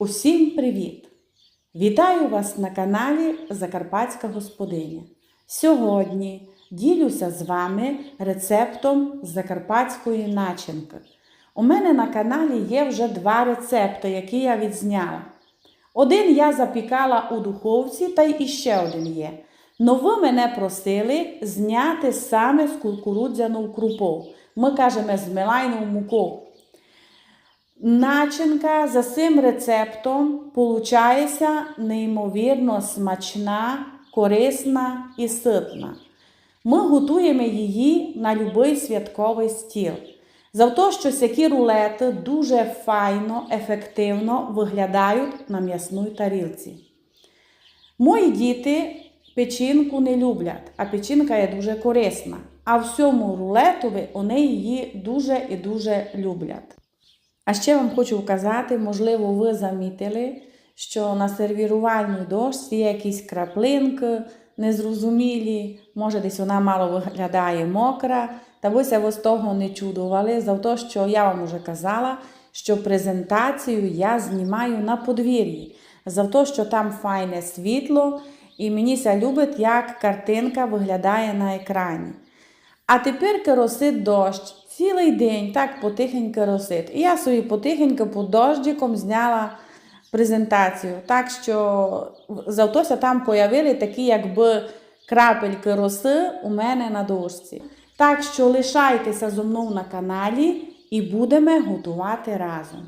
Усім привіт! Вітаю вас на каналі Закарпатська Господиня. Сьогодні ділюся з вами рецептом закарпатської начинки. У мене на каналі є вже два рецепти, які я відзняла. Один я запікала у духовці, та й іще один є. Но ви мене просили зняти саме з кукурудзяну крупу. Ми кажемо з мелайною мукою. Начинка за цим рецептом получається неймовірно смачна, корисна і ситна. Ми готуємо її на будь-який святковий стіл. За те, що сякі рулети дуже файно, ефективно виглядають на м'ясній тарілці. Мої діти печінку не люблять, а печінка є дуже корисна. А в цьому рулетові вони її дуже і дуже люблять. А ще вам хочу вказати, можливо, ви замітили, що на сервірувальній дошці є якісь краплинки незрозумілі, може десь вона мало виглядає мокра. Та ви з того не чудували, за те, що я вам вже казала, що презентацію я знімаю на подвір'ї, за те, що там файне світло, і мені ся любить, як картинка виглядає на екрані. А тепер керосить дощ. Цілий день так потихенько росить. І я собі потихеньку під дождиком зняла презентацію. Так що завтося там появили такі, якби крапельки роси у мене на дошці. Так що лишайтеся зо мною на каналі і будемо готувати разом.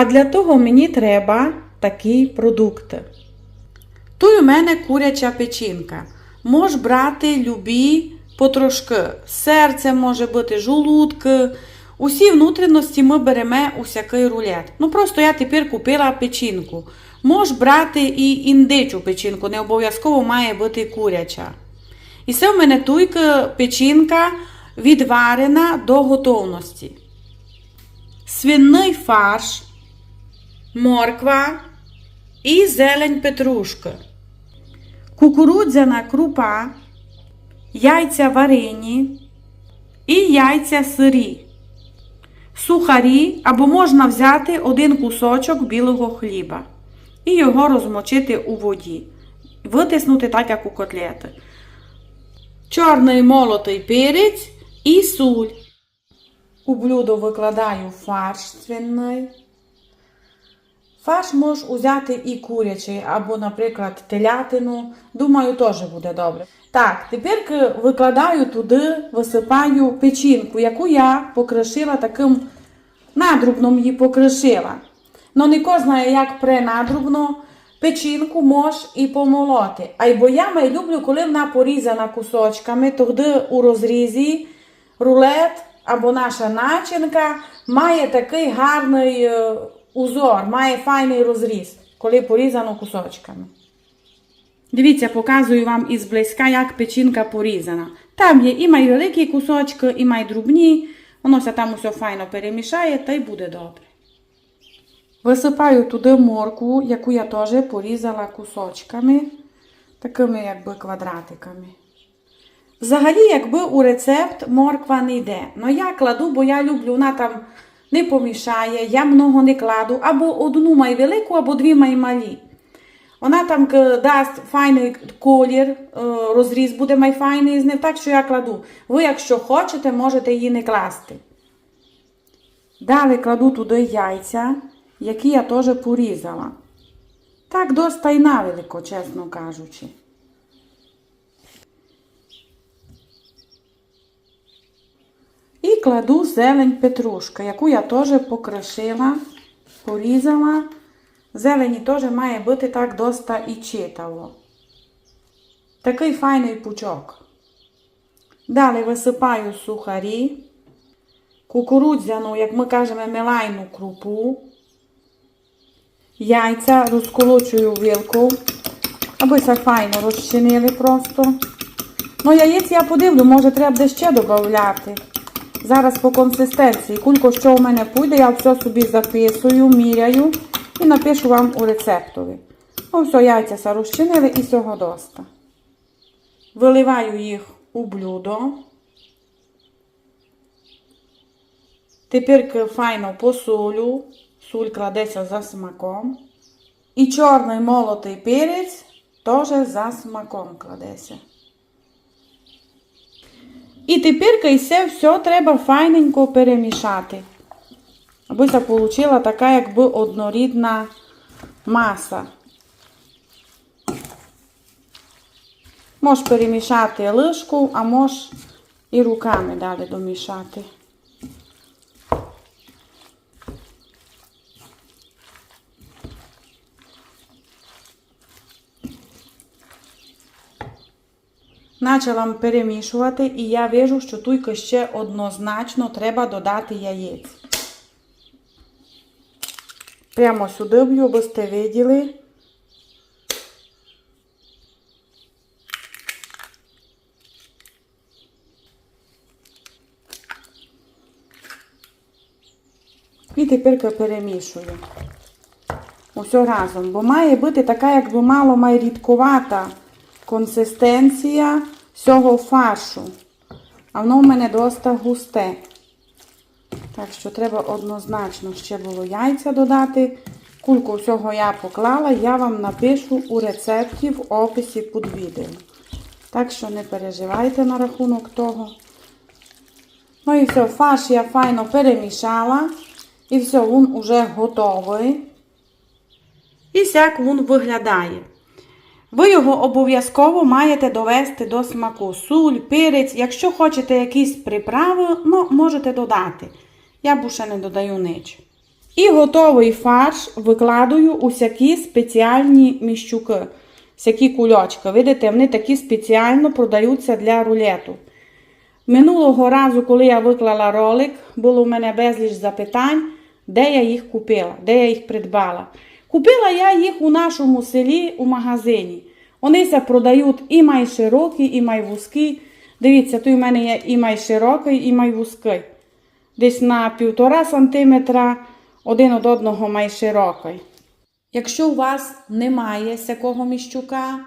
А для того мені треба такі продукти. Тут у мене куряча печінка. Мож брати любі потрошки. Серце може бути, жолудки. Усі внутрішності ми беремо усякий рулет. Ну просто я тепер купила печінку. Мож брати і індичу печінку, не обов'язково має бути куряча. І це в мене туйка печінка відварена до готовності. Свиний фарш, морква і зелень петрушки, кукурудзяна крупа, яйця варені і яйця сирі, сухарі або можна взяти один кусочок білого хліба і його розмочити у воді, витиснути так, як у котлети. Чорний молотий перець і суль. У блюдо викладаю фарш свиний. Фарш можеш взяти і курячий, або, наприклад, телятину. Думаю, теж буде добре. Так, тепер викладаю туди, висипаю печінку, яку я покришила таким надрубном її покришила. Ну, не знає, як пренадрубно печінку мож і помолоти. А й бо я май люблю, коли вона порізана кусочками, тоді у розрізі рулет або наша начинка має такий гарний е, узор, має файний розріз, коли порізано кусочками. Дивіться, показую вам із близька, як печінка порізана. Там є і май великі кусочки, і май дрібні. Воно все там усе файно перемішає, та й буде добре. Висипаю туди моркву, яку я теж порізала кусочками, такими якби квадратиками. Взагалі, якби у рецепт морква не йде. Ну я кладу, бо я люблю, вона там не помішає, я много не кладу, або одну май велику, або дві май малі. Вона там дасть файний колір, е, розріз буде май файний з ним, так що я кладу. Ви, якщо хочете, можете її не класти. Далі кладу туди яйця, які я теж порізала. Так доста й навелико, чесно кажучи. І кладу зелень петрушка, яку я теж покришила, порізала. Зелені теж має бути так доста і читаво. Такий файний пучок. Далі висипаю сухарі, кукурудзяну, як ми кажемо, мелайну крупу. Яйця розколочую вилку, аби це файно розчинили просто. Ну, яєць я подивлю, може треба де ще додати. Зараз по консистенції. Кулько, що у мене пойде, я все собі записую, міряю і напишу вам у рецептові. Ну, все, яйця розчинили і цього доста. Виливаю їх у блюдо. Тепер файно посолю. Суль кладеться за смаком. І чорний молотий перець теж за смаком кладеться. І тепер все, все треба файненько перемішати. Аби це вийшла така, якби однорідна маса. Можеш перемішати лишку, а можеш і руками далі домішати. Почала перемішувати, і я вижу, що тут ще однозначно треба додати яєць. Прямо сюди б'ю, аби сте виділи. І тепер перемішую. Усе разом. Бо має бути така, якби мало має рідкувата консистенція цього фаршу. А воно в мене доста густе. Так що треба однозначно ще було яйця додати. Кульку всього я поклала, я вам напишу у рецепті в описі під відео. Так що не переживайте на рахунок того. Ну і все, фарш я файно перемішала. І все, він уже готовий. І сяк він виглядає. Ви його обов'язково маєте довести до смаку. Суль, перець. Якщо хочете якісь приправи, ну, можете додати. Я б ще не додаю нич. І готовий фарш викладаю у всякі спеціальні міщуки, всякі кульочки. Видите, вони такі спеціально продаються для рулету. Минулого разу, коли я виклала ролик, було у мене безліч запитань, де я їх купила, де я їх придбала. Купила я їх у нашому селі у магазині. Вони се продають і май широкі, і май вузькі. Дивіться, тут у мене є і май і май вузький. Десь на півтора сантиметра один від одного май. Якщо у вас немає сякого міщука,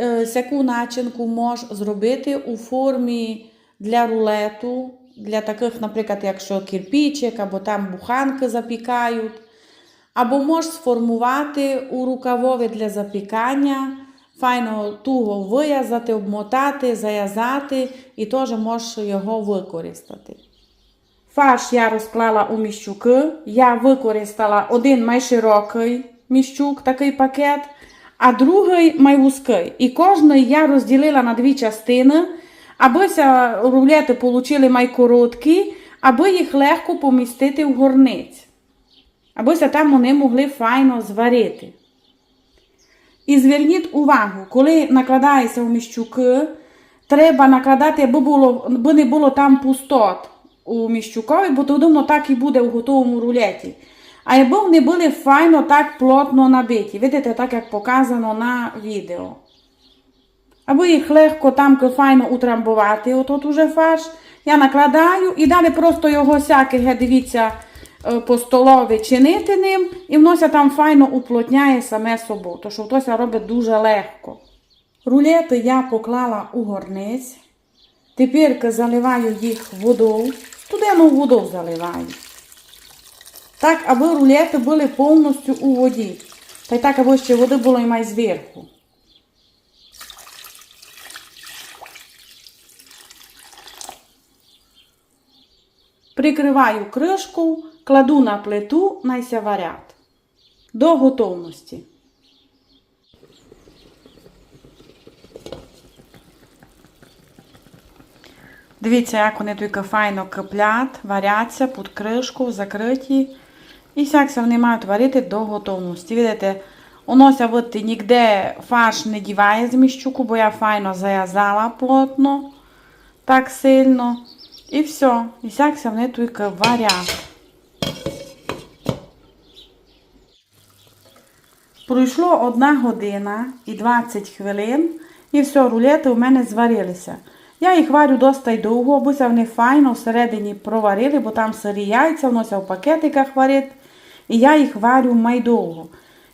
е, сяку начинку можеш зробити у формі для рулету, для таких, наприклад, якщо кирпичик, або там буханки запікають. Або можеш сформувати у рукавові для запікання, файно туго вив'язати, обмотати, зав'язати і теж можеш його використати. Фарш я розклала у міщуки. Я використала один майширокий міщук, такий пакет, а другий майвузький. І кожний я розділила на дві частини, аби рулети получили майкороткі, аби їх легко помістити в горниць. Аби ся там вони могли файно зварити. І зверніть увагу, коли накладається в міщуки, треба накладати, аби, було, аби не було там пустот у міщукові, бо тоді воно так і буде в готовому рулеті. А аби вони були файно так плотно набиті. Видите, так як показано на відео. Аби їх легко там файно утрамбувати, отут уже фарш, я накладаю і далі просто його всяке, дивіться, по столові чинити ним, і вонося там файно уплотняє саме собою, то що то робить дуже легко. Рулети я поклала у горниць. Тепер заливаю їх водою, студену воду заливаю. Так, аби рулети були повністю у воді. Та й так, аби ще води було і май зверху. Прикриваю кришку, кладу на плиту, найся варять. До готовності. Дивіться, як вони тільки файно киплять, варяться під кришку, закриті. І сякся вони мають варити до готовності. Видите, вонося вити ніде фарш не діває з міщуку, бо я файно зав'язала плотно, так сильно. І все. І сякся вони тільки варять. Пройшло одна година і 20 хвилин, і все, рулети у мене зварилися. Я їх варю досить довго, бо вони файно всередині проварили, бо там сирі яйця, воно в пакетиках варить. І я їх варю майдовго.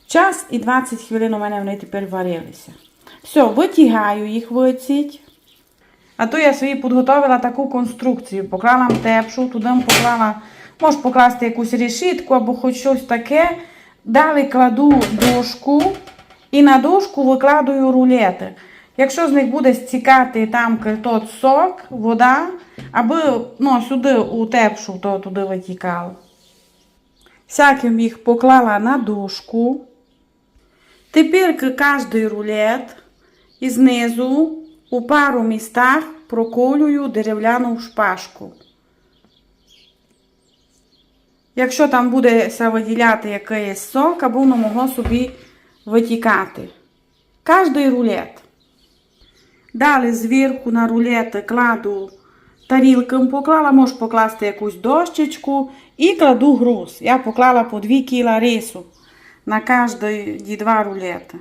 Час і 20 хвилин у мене вони тепер варилися. Все, витягаю їх виціть. А то я собі підготовила таку конструкцію. Поклала тепшу, туди поклала, можеш покласти якусь решітку або хоч щось таке. Далі кладу дошку і на дошку викладую рулети. Якщо з них буде стікати там тот сок, вода, аби ну, сюди у тепшу, то туди витікало. Всяким їх поклала на дошку. Тепер кожний рулет і знизу у пару містах проколюю дерев'яну шпажку. Якщо там буде виділяти якийсь сок, або воно могло собі витікати. Кожний рулет. Далі зверху на рулети кладу тарілкам, поклала, можеш покласти якусь дощечку і кладу груз. Я поклала по 2 кіла рису на кожні два рулети.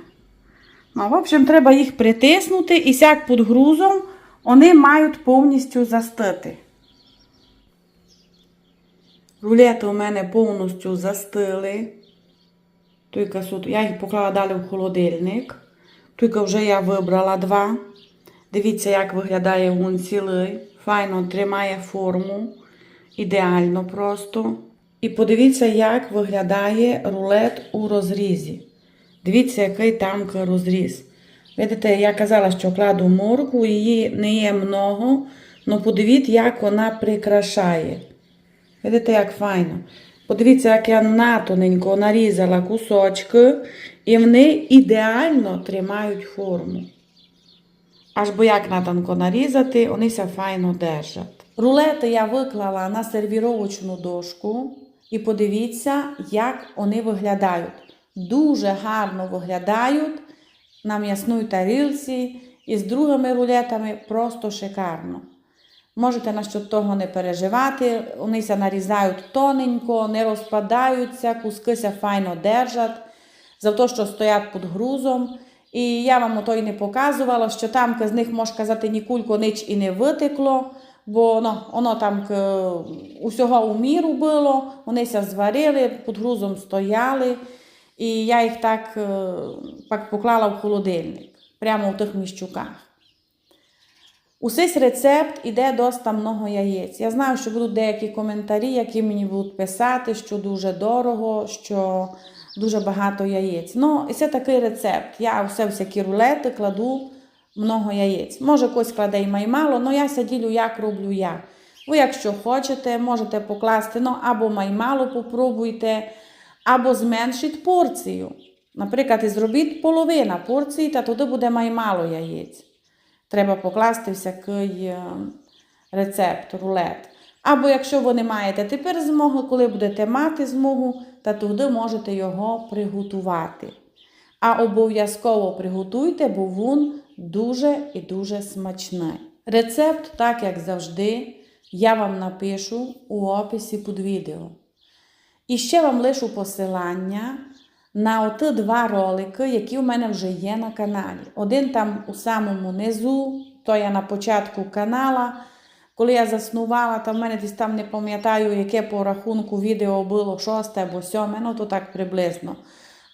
Ну, в общем, треба їх притиснути і сяк під грузом вони мають повністю застити. Рулети у мене повністю застили. Тільки суд, я їх поклала далі в холодильник. Тільки вже я вибрала два. Дивіться, як виглядає він цілий. Файно тримає форму. Ідеально просто. І подивіться, як виглядає рулет у розрізі. Дивіться, який там розріз. Видите, я казала, що кладу морку, її не є много, але подивіться, як вона прикрашає. Видите, як файно. Подивіться, як я натоненько нарізала кусочки, і вони ідеально тримають форму. Аж бо як натонко нарізати, вони все файно держать. Рулети я виклала на сервіровочну дошку. І подивіться, як вони виглядають. Дуже гарно виглядають на м'ясній тарілці і з другими рулетами просто шикарно. Можете насчет того не переживати, вони нарізають тоненько, не розпадаються, кускися файно держать, за те, що стоять під грузом. І я вам ото й не показувала, що там з них, можна казати, ні кулько ніч і не витекло, бо ну, воно там усього у міру було, вони зварили, під грузом стояли. І я їх так, е, поклала в холодильник, прямо в тих міщуках. Усись рецепт іде доста много яєць. Я знаю, що будуть деякі коментарі, які мені будуть писати, що дуже дорого, що дуже багато яєць. Ну, і це такий рецепт. Я все всякі рулети кладу много яєць. Може, когось кладе і маймало, але я сиділю, як роблю я. Ви, якщо хочете, можете покласти ну, або маймало попробуйте, або зменшіть порцію. Наприклад, і зробіть половина порції, та туди буде маймало яєць. Треба покласти всякий е, рецепт, рулет. Або якщо ви не маєте тепер змоги, коли будете мати змогу, та туди можете його приготувати. А обов'язково приготуйте, бо він дуже і дуже смачний. Рецепт, так як завжди, я вам напишу у описі під відео. І ще вам лишу посилання на оти два ролики, які у мене вже є на каналі. Один там у самому низу, то я на початку канала. Коли я заснувала, то в мене десь там не пам'ятаю, яке по рахунку відео було шосте або сьоме, ну то так приблизно.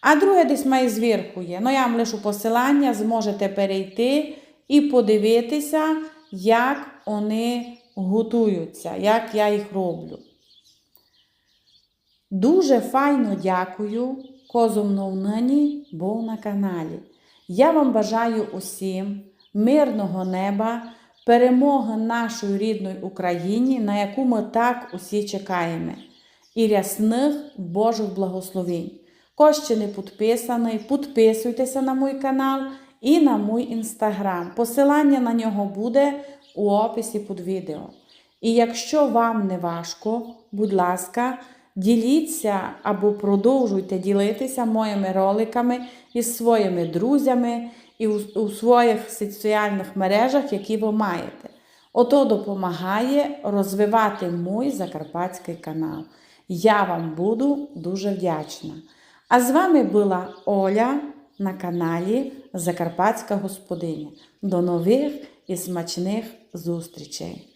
А друге десь має зверху є. Ну, я вам лишу посилання, зможете перейти і подивитися, як вони готуються, як я їх роблю. Дуже файно дякую, козом нині був на каналі. Я вам бажаю усім мирного неба, перемоги нашої рідної Україні, на яку ми так усі чекаємо, і рясних Божих благословень. Хто ще не підписаний, підписуйтеся на мій канал і на мій інстаграм. Посилання на нього буде у описі під відео. І якщо вам не важко, будь ласка, діліться або продовжуйте ділитися моїми роликами із своїми друзями і у, у своїх соціальних мережах, які ви маєте. Ото допомагає розвивати мій закарпатський канал. Я вам буду дуже вдячна. А з вами була Оля на каналі Закарпатська Господиня. До нових і смачних зустрічей!